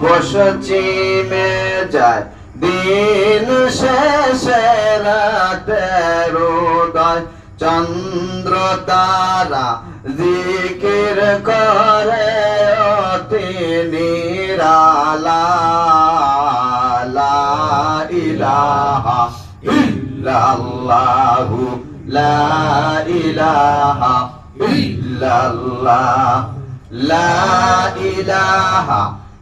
পশ্চিমে যায় দিন শেষে রাতের উদয় চন্দ্র তারা জিকির করে অতি নিরালা লা ইলাহা ইল্লাল্লাহু। লা ইলাহা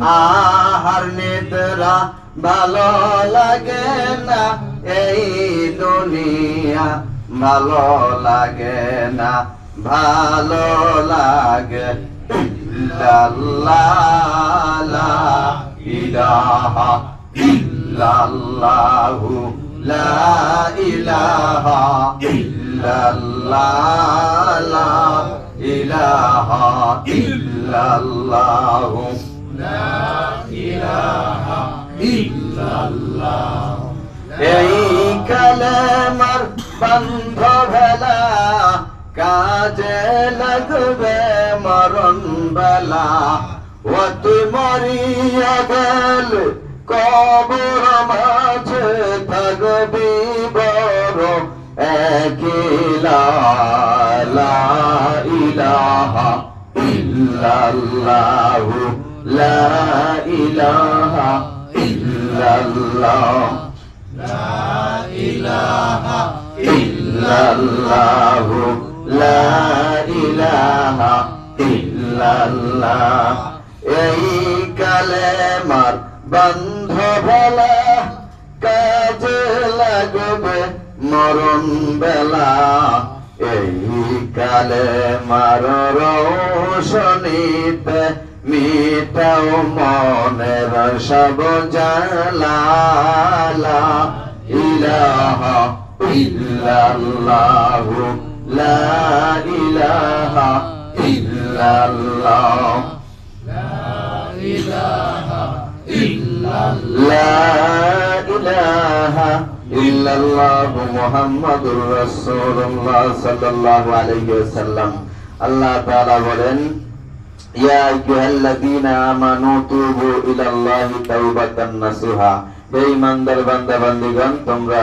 আহার নিদ্রা ভালো লাগে না এই দুনিয়া। ভালো লাগে না, ভালো লাগে। ইলাহা ইল্লাল্লাহু, লা ইলাহা ইল্লাল্লাহ ইলাহা ইল্লাল্লাহু। এই কালেমার বন্ধ ভেলা কাজে লাগবে মরণ বেলা। ও তুই মরিয়া গেল, কবর মাঝে থাকবি বড় একিলা ইলাহা ইল্লাল্লাহু লা ইলাহা ইল্লাল্লাহ। ইল্লাল্লাহু লা ইলাহা ইল্লাল্লাহ। এই কালেমার বন্ধ ভোলা কাজে লাগবে মরণ বেলা। এই কালে মার রোশনীতে মিটাও মনের সব জালালা, ইলাহা ইল্লাল্লাহু লা ইলাহা ইল্লাল্লাহ। ইলাহা ইল্লাল্লাহ লা ইলাহা আল্লাহ তাআলা বলেন ইয়া আইয়ুহাল্লাযীনা আমানু তুবু ইলাল্লাহি তাওবাতান নাসুহা হে ইমানদার বান্দা বান্দীগণ তোমরা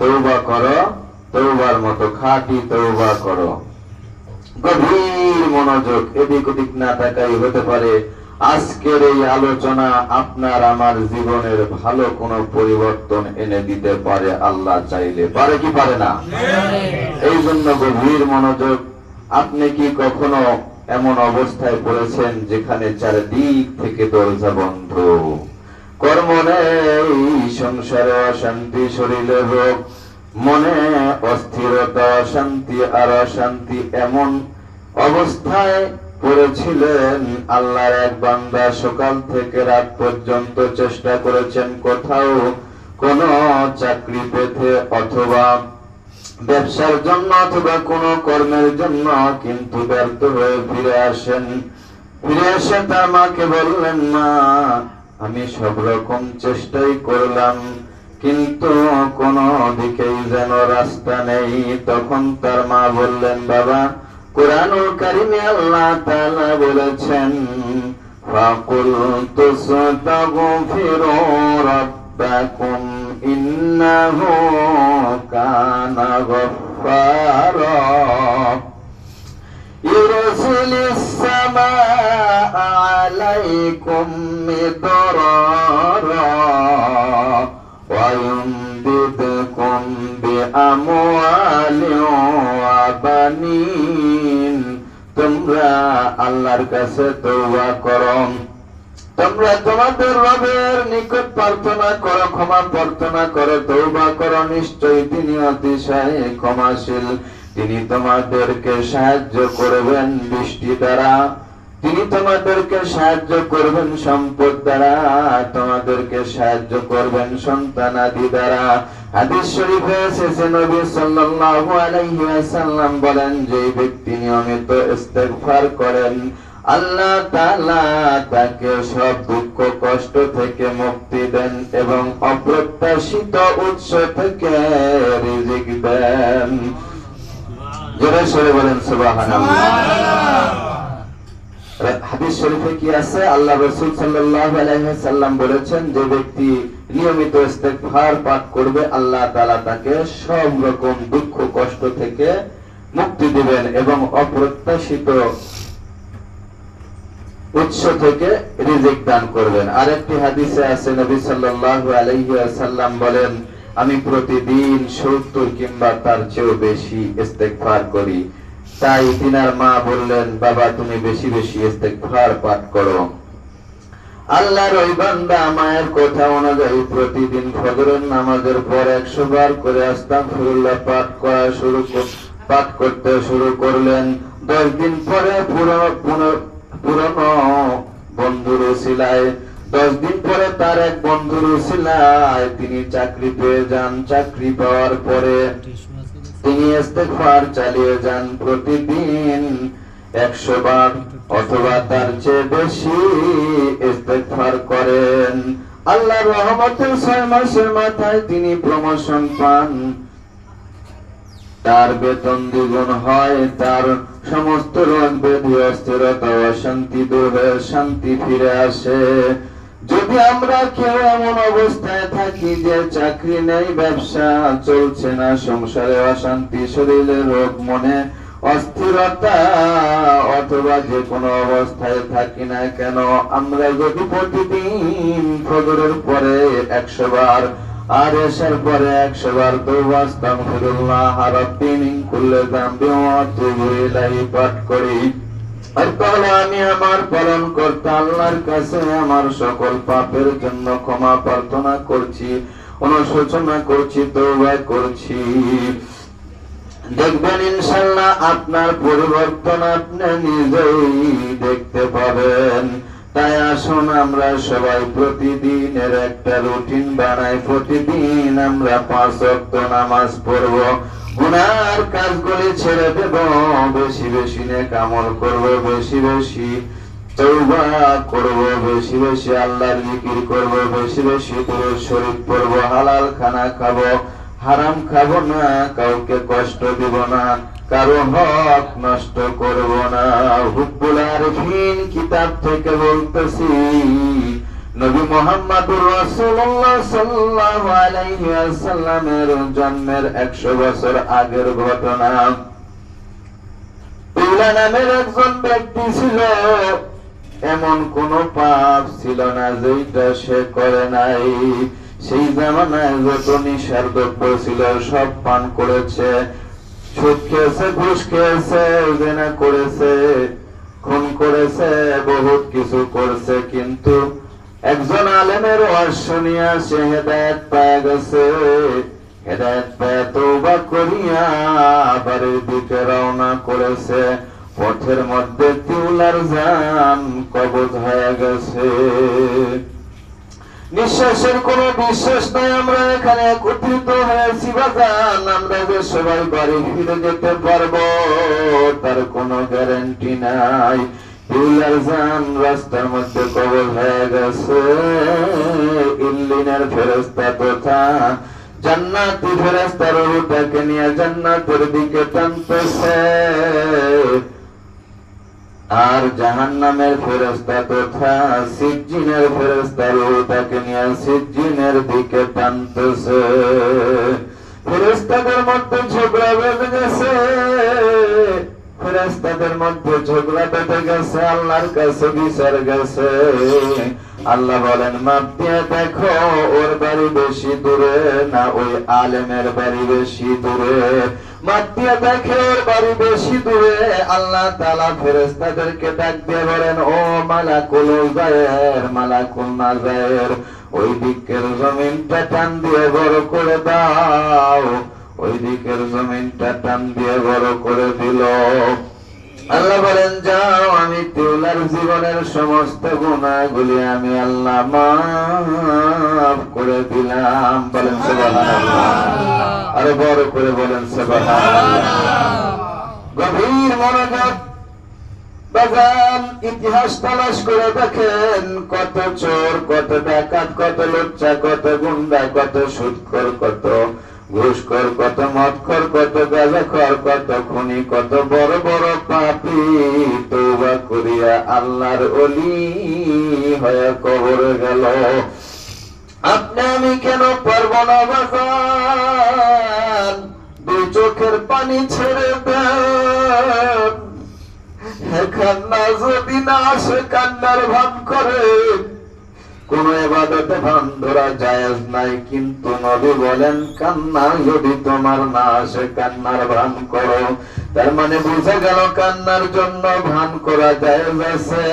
তওবা করো তওবার মতো খাঁটি তওবা করো। গভীর মনোযোগ এদিক ওদিক না তাকাই হতে পারে। আজকের এই আলোচনা আপনার আমার জীবনের ভালো কোনো পরিবর্তন এনে দিতে পারে আল্লাহ চাইলে। পারে কি পারে না? এই জন্য গভীর মনোযোগ। আপনি কি কখনো এমন অবস্থায় পড়েছেন যেখানে চারিদিক থেকে দরজা বন্ধ। কর্ম নেই, সংসারে অশান্তি, শরীরে রোগ। মনে অস্থিরতা অশান্তি আর অশান্তি এমন অবস্থায় পড়েছিলেন। আল্লাহর এক বান্দা সকাল থেকে রাত পর্যন্ত চেষ্টা করেছেন কোথাও কোন চাকরি পেতে অথবা ব্যবসার জন্য অথবা কোন কর্মের জন্য কিন্তু ব্যর্থ হয়ে ফিরে আসেন। ফিরে এসে তার মাকে বললেন মা আমি সব রকম চেষ্টাই করলাম, কিন্তু কোন দিকেই যেন রাস্তা নেই। তখন তার মা বললেন, বাবা কোরআনুল কারিমে আল্লাহ তাআলা বলেছেন, ফাকুল তুস্তাগফিরু রাব্বাকুম। إنه كان غفارا يرسل السماء عليكم مدرارا ويمددكم بأموال وبنين تمرا الله كسر دعا তোমরা তোমাদের রবের নিকট প্রার্থনা করো, ক্ষমা প্রার্থনা করো, তওবা করো, নিশ্চয়ই তিনি অতিশয় ক্ষমাশীল। তিনি তোমাদেরকে সাহায্য করবেন বৃষ্টি দ্বারা। তিনি তোমাদেরকে সাহায্য করবেন সম্পদ দ্বারা। তোমাদেরকে সাহায্য করবেন সন্তানাদি দ্বারা। হাদিস শরীফে এসেছে নবী সাল্লাল্লাহু আলাইহি ওয়াসাল্লাম বলেন যে ব্যক্তি নিয়মিত ইস্তেগফার করেন আল্লাহ তাকে সব দুঃখ কষ্ট থেকে মুক্তি দেন এবং অপ্রত্যাশিত উৎস থেকে রিজিক দেন। জোরে সরে বলেন হাদিস শরীফে কি আছে? আল্লাহ রাসূল সাল্লাল্লাহু আলাইহি বলেছেন যে ব্যক্তি নিয়মিত পাঠ করবে আল্লাহ তাআলা তাকে সব রকম দুঃখ কষ্ট থেকে মুক্তি দিবেন এবং অপ্রত্যাশিত উৎস থেকে রিজিক দান করবেন। আরেকটি হাদিসে আছে, নবী সাল্লাল্লাহু আলাইহি ওয়াসাল্লাম বলেন, আমি প্রতিদিন 70 কিংবা তার চেয়েও বেশি ইস্তেগফার করি। তাই তিনার মা বললেন, বাবা, তুমি বেশি বেশি ইস্তেগফার পাঠ করো। আল্লাহর ওই বান্দা মায়ের কথা অনুযায়ী প্রতিদিন ফজরের নামাজের পর একশো বার করে আস্তাগফিরুল্লাহ পাঠ করা শুরু পাঠ করতে শুরু করলেন। দশ দিন পরে পুনর- পুরনো বন্ধুর উসিলায় দশ দিন পরে তার এক বন্ধুর উসিলায় তিনি চাকরি পেয়ে যান। চাকরি পাওয়ার পরে তিনি ইস্তেগফার চালিয়ে যান প্রতিদিন একশো বার, অথবা তার চেয়ে বেশি ইস্তেগফার করেন। আল্লাহর রহমতের ছয় মাসের মাথায় তিনি প্রমোশন পান। তার বেতন দ্বিগুণ হয়, তার সমস্ত রোগ ব্যাধি অস্থিরতা অশান্তি দূর, শান্তি ফিরে আসে। যদি আমরা কেউ এমন অবস্থায় থাকি যে চাকরি নেই, ব্যবসা চলছে না, সংসারে অশান্তি, শরীরে রোগ, মনে অস্থিরতা, অথবা যে কোনো অবস্থায় থাকি না কেন, আমরা যদি প্রতিদিন ফজরের পরে একশো বার আর এসার পরে একশো বার দৌবাস্তাম ফিরুল্লাহ রাব্বি মিন কুল্লি যামবি ওয়া আতুবু পাঠ করি। আর তাহলে আমি আমার পালন করতে আল্লাহর কাছে আমার সকল পাপের জন্য ক্ষমা প্রার্থনা করছি, অনুশোচনা করছি তৌবা করছি। দেখবেন ইনশাল্লাহ আপনার পরিবর্তন আপনি নিজেই দেখতে পাবেন। তাই আসুন আমরা সবাই প্রতিদিনের একটা রুটিন বানাই। প্রতিদিন আমরা পাঁচ ওয়াক্ত নামাজ পড়ব। গুনার কাজগুলি ছেড়ে দেব। বেশি বেশি নেক আমল করব, বেশি বেশি করব, বেশি বেশি আল্লাহর জিকির করব, বেশি বেশি দুরূদ শরীফ পড়ব, হালাল খানা খাব, হারাম খাব না, কাউকে কষ্ট দিব না। কারও হক নষ্ট করব না। হুব্বুল আরফিন কিতাব থেকে বলতেছি, নবী মোহাম্মদুর রাসূলুল্লাহ জন্মের 100 বছর আগের ঘটনা। নামের একজন ব্যক্তি ছিল, এমন কোন পাপ ছিল না যেটা সে করে নাই। সেই জামানায় যত নিঃসার ছিল সব পান করেছে। সুদ ঘুষ খেয়েছে জেনা করেছে, খুন করেছে, বহুত কিছু করেছে, কিন্তু একজন আলেমের ওয়াজ শুনিয়া সে হেদায়েত পায় গেছে। হেদায়েত পায় তওবা করিয়া বাড়ির দিকে রওনা করেছে। পথের মধ্যে তিউলার জান কবজ হয়ে গেছে। নিঃশ্বাসের কোনো বিশ্বাস নাই, আমরা এখানে একত্রিত হয়েছি, বাজান। আমরা যে সবাই বাড়ি ফিরে যেতে পারব, তার কোনো গ্যারান্টি নাই। রাস্তার মধ্যে হয়ে গেছে। ইল্লিনের ফেরস্তা তথা জান্নাতি ফেরস্তার রুটাকে নিয়ে জান্নাতের দিকে টানতেছে। আর জাহান নামের ফেরস্তা তথা সিজ্জিনের ফেরস্তা তাকে নিয়ে সিজ্জিনের দিকে টানতেছে। ফেরস্তাদের মধ্যে ঝগড়া বেঁধে গেছে। ফেরেস্তাদের মধ্যে ঝগড়া বেঁধে গেছে, আল্লাহর কাছে বিচার গেছে। আল্লাহ বলেন, মাপ দিয়ে দেখো, ওর বাড়ি বেশি দূরে না ওই আলেমের বাড়ি বেশি দূরে? মাপ দেখের দেখে বাড়ি বেশি দূরে, আল্লাহ তালা ফেরেস্তাদেরকে ডাক দিয়ে বলেন, ও মালাকুল জায়ের মালাকুল নাজায়ের ওই দিকের জমিনটা টান দিয়ে বড় করে দাও। ওই দিকের জমিনটা টান দিয়ে বড় করে দিল। আল্লাহ বলেন যাও আমি তিউলার জীবনের সমস্ত গুণাগুলি আমি আল্লাহ মাফ করে দিলাম। বলেন আরে বড় করে বলেন গভীর মনোযোগ বাগান ইতিহাস তালাশ করে দেখেন কত চোর কত ডাকাত কত লোচ্চা কত গুন্ডা কত সুৎখর কত ঘুষখোর কত মদখোর কত গাঁজাখোর কত খুনি, কত বড় বড় পাপি। তৌবা করিয়া আল্লাহর অলি হয়ে কবরে গেল। আপনি আমি কেন পারব না বাগান দুই চোখের পানি ছেড়ে দেন। কান্না যদি না আসে কান্নার ভান করে। কোন এবাদতে ভান ধরা জায়েজ নাই, কিন্তু নবী বলেন, কান্না যদি তোমার না আসে, কান্নার ভান করো। তার মানে বুঝে গেল কান্নার জন্য ভান করা জায়েজ আছে।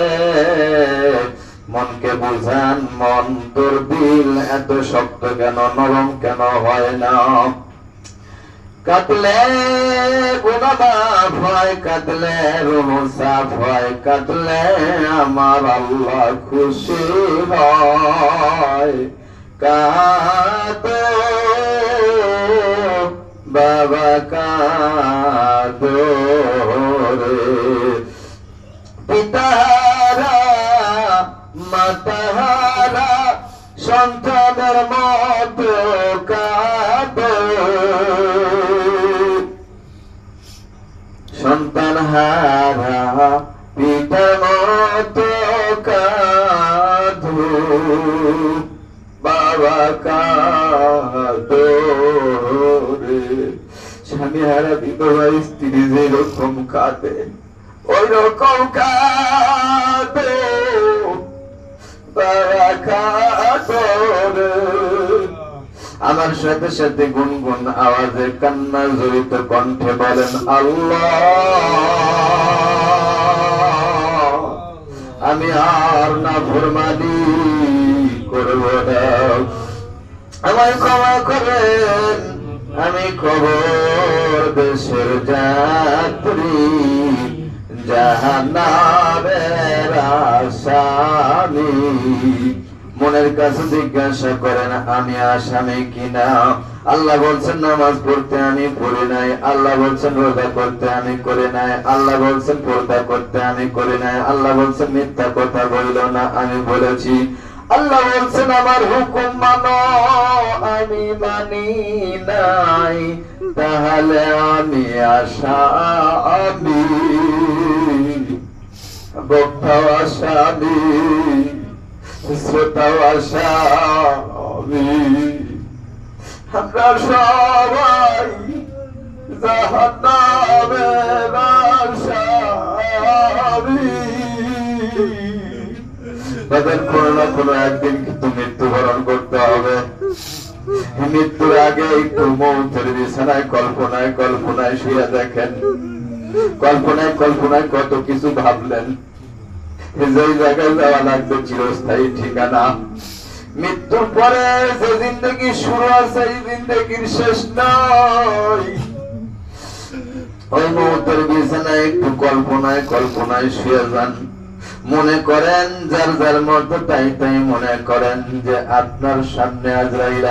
মনকে বুঝান, মন তোর দিল, এত শক্ত কেন, নরম কেন হয় না। কাতলে হয় কাতলে রুহ সাফ হয় কাতলে আমার আল্লাহ খুশি হয়। কাতো বাবা কাতো পিতারা মাতাহারা সন্তানের হারা পিতার মতো কাঁদো বাবা কাঁদো রে। স্বামী হারা বিধবা স্ত্রী যেরকম কাঁদে, ওই রকম কাঁদো। বাবা কাঁদো রে। আমার সাথে সাথে গুনগুন আওয়াজে কান্না জড়িত কণ্ঠে বলেন, আল্লাহ, আমি আর না ফরমানি করব না। আমায় ক্ষমা করেন, আমি খবর দেশের যাত্রী, জাহান্নামের আসামি। মনের কাছে জিজ্ঞাসা করেন আমি আসামি কিনা? আল্লাহ বলছেন, নামাজ পড়তে আমি পড়ি নাই। আল্লাহ বলছেন, রোজা করতে আমি করে নাই। আল্লাহ বলছেন, পর্দা করতে আমি করে নাই। আল্লাহ বলছেন, মিথ্যা কথা বলল না, আমি বলেছি। আল্লাহ বলছেন, আমার হুকুম মানো, আমি মানি নাই। তাহলে আমি আশা আমি বক্তাও আসামি তাদের কোনো না, কোনো একদিন কিন্তু মৃত্যুবরণ করতে হবে। মৃত্যুর আগে একটু মৌতের বিছানায়, কল্পনায় কল্পনায় শুয়ে দেখেন। কল্পনায় কল্পনায় কত কিছু ভাবলেন। মৃত্যুর পরে যে জিন্দগি শুরু আছে এই জিন্দগির শেষ নয়। বিছানায় একটু কল্পনায় কল্পনায় শুয়ে যান। মনে করেন যার যার মধ্যে তাই তাই মনে করেন যে আপনার সামনে আজরাইল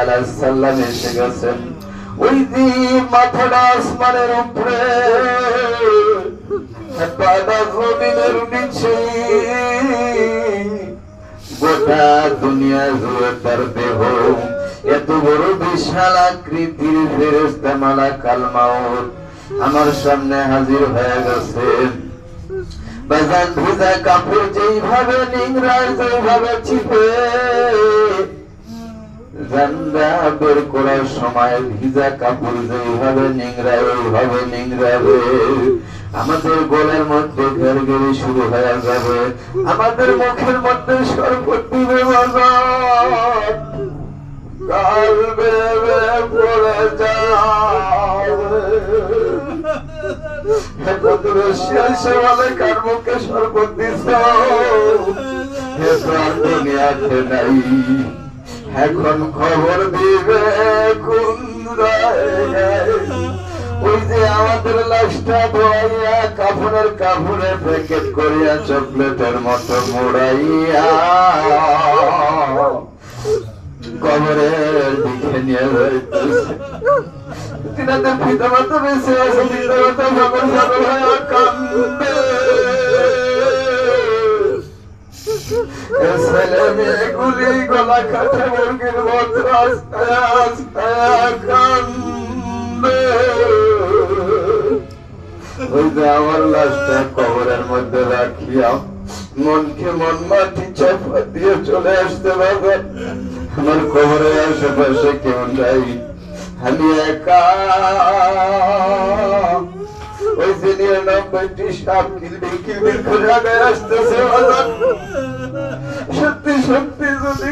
এসে গেছেন। ওই দিন মাথাটা আসমানের উপরে। পাটা জমিনের নিচে গোটা দুনিয়া জুড়ে তার দেহ। এত বড় বিশাল আকৃতির ফেরেস্তা মালা কালমাউত আমার সামনে হাজির হয়ে গেছে। বাজান ভেজা কাপড় যেইভাবে নিংড়ায় যেইভাবে চিপে। বের করার সময় ভিজা কাপড় যেইভাবে নিংড়ায় ওইভাবে নিংড়াবে। আমাদের গলার মধ্যে ঘের ঘেরে শুরু হয়ে যাবে। আমাদের মুখের মধ্যে সরপট দিবে কাল বেবে পড়ে যাবে কার মুখে সরপট দিছ হে প্রাণ দুনিয়াতে নাই। এখন খবর দিবে কোন ওই যে আমাদের লাশটা ধোয়াইয়া কাপড়ের কাপড়ে প্যাকেট করিয়া চকলেটের মতো মোড়াইয়া কবরের দিকে নিয়ে যাইতেছে। তিনাদের পিতা মাতা বেঁচে আছে পিতা মাতা সকল সকল কান্দে। আমার লাশটা কবরের মধ্যে রাখিয়া মনকে মন মাটি চাপা দিয়ে চলে আসতে পারবে আমার কবরের আশেপাশে কেউ নাই আমি একা ওই যে সত্যি সত্যি যদি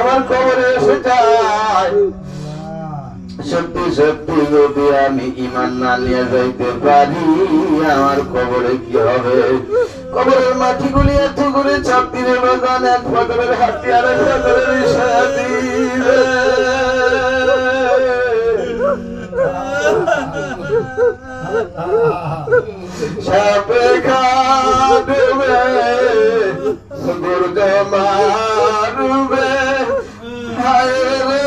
আমার কবরে এসে যায় সত্যি সত্যি যদি আমি ইমান না নিয়ে যাইতে পারি, আমার কবরে কি হবে? কবরের মাটিগুলি এত করে চাপ দিলে বাজান এক পাথরের হাতি আর এক সাপে কাটবে গুর্দ মারবে হায় রে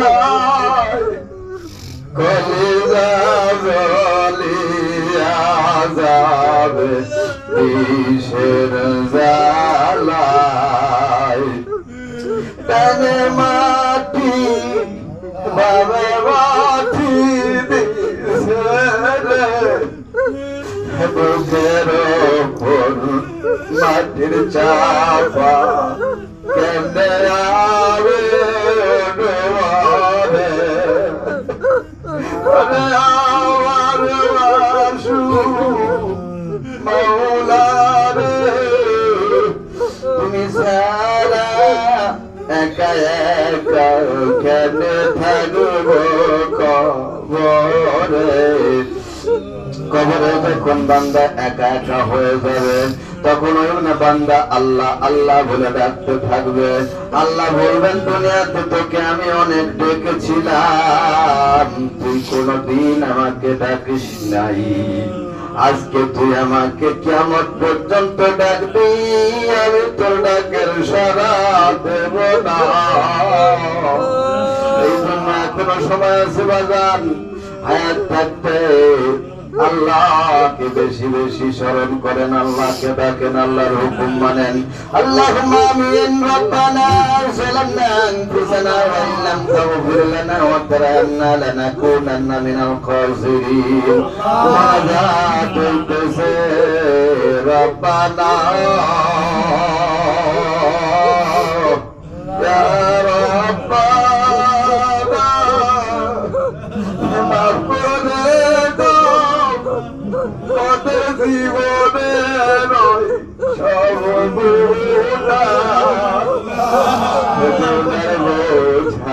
হায় কলিজা জলিয়া যাবে বিষের জালায় ডানে মাটি বাবে ওপর মাটির চাপা কেমনে আবে ওরে আমার বাসু মৌলারে? তুমি একা একা কেনে থাকব কবরে? কবরে যখন বান্দা একা একা হয়ে যাবে তখন বান্দা আল্লাহ আল্লাহ বলে ডাকতে থাকবে। আল্লাহ বলবেন, দুনিয়াতে তোকে আমি অনেক ডেকেছিলাম তুই আমাকে ডাকিস নাই। আজকে তুই আমাকে কেমন পর্যন্ত ডাকবি, আমি তোর ডাকের সারা দেব না। এই জন্য এখনও সময় আছে, বাজান। হায়াত থাকতে। আল্লাহকে বেশি বেশি স্মরণ করেন আল্লাহকে ডাকেন আল্লাহর হুকুম মানেন اللهم آمين ربنا ظلمنا أنفسنا وإن لم تغفر لنا وترحمنا لنكونن من الخاسرين ماذا تلتسي ربنا يا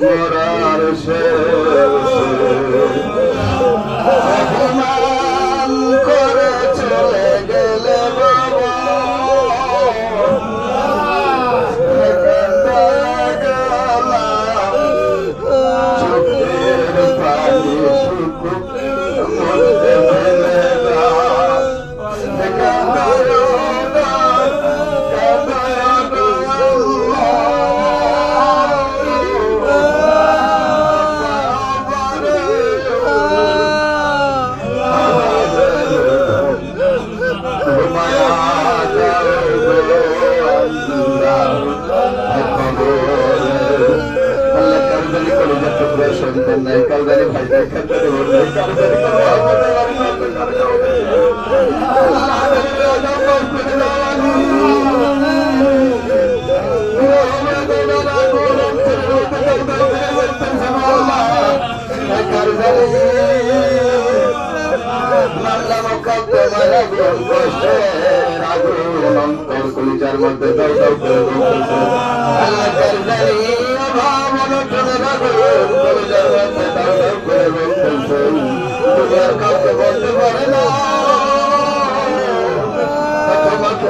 মোরার শেষে কলিজার মধ্যে দাও দাও করে বলতেছে আল্লাহ কারদারি অভাব অনটনে রাখুন কলিজার মধ্যে দাও দাও করে বলতেছে তুমি আর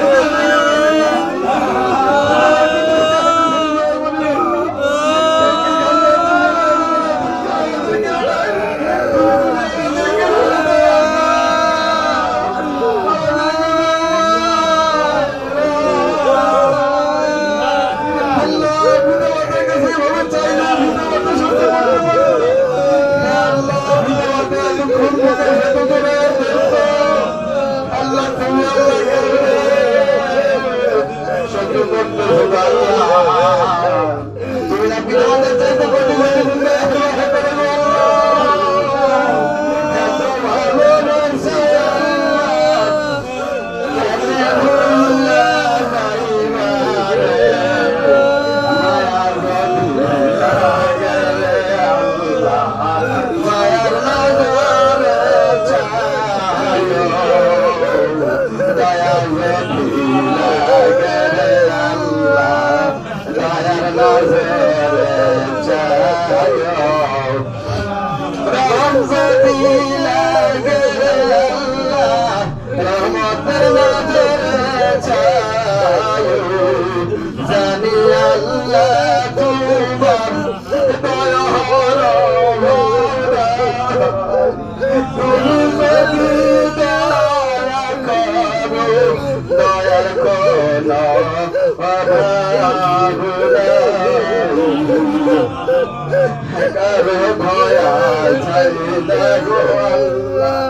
Hallelujah. তুমি করো দয়ার কোন কারও ভয়া না গো আল্লাহ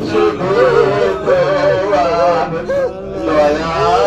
শুধু দয়া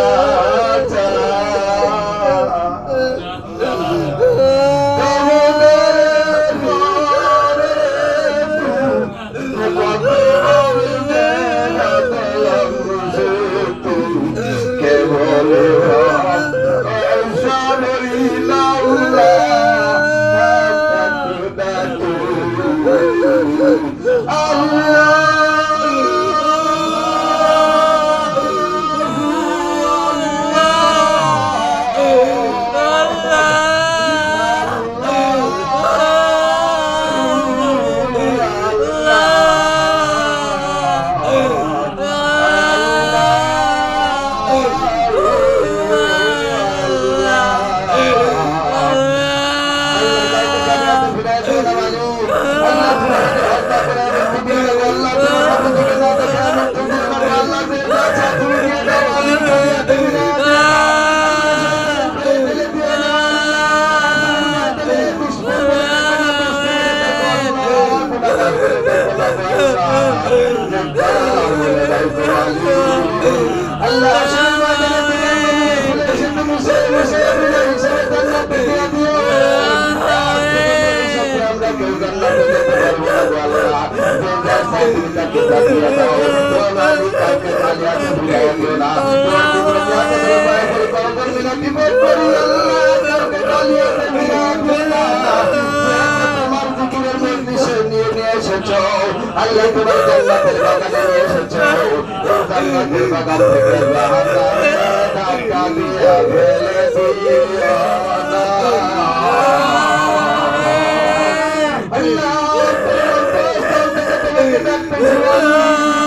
আল্লাহ কাউকে খালি আছে ভুলিয়ে দিও না তোমার জিকিরের মজলিসে নিয়ে নিয়ে এসেছ আল্লাহ তোমার জান্নাতের বাগানে নিয়ে এসেছ এই জান্নাতের বাগান থেকে জাহান্নামে ধাক্কা দিয়ে ফেলে দিও না pensiunan pensiunan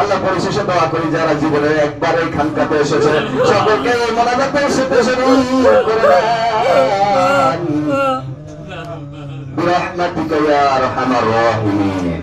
আল্লাহ পরিশেষে দোয়া করি যারা জীবনে একবার এই খানকাতে এসেছে সকলকে মনাজাতের সাথে শরীর করে দেন برحمتك يا ارحم الراحمين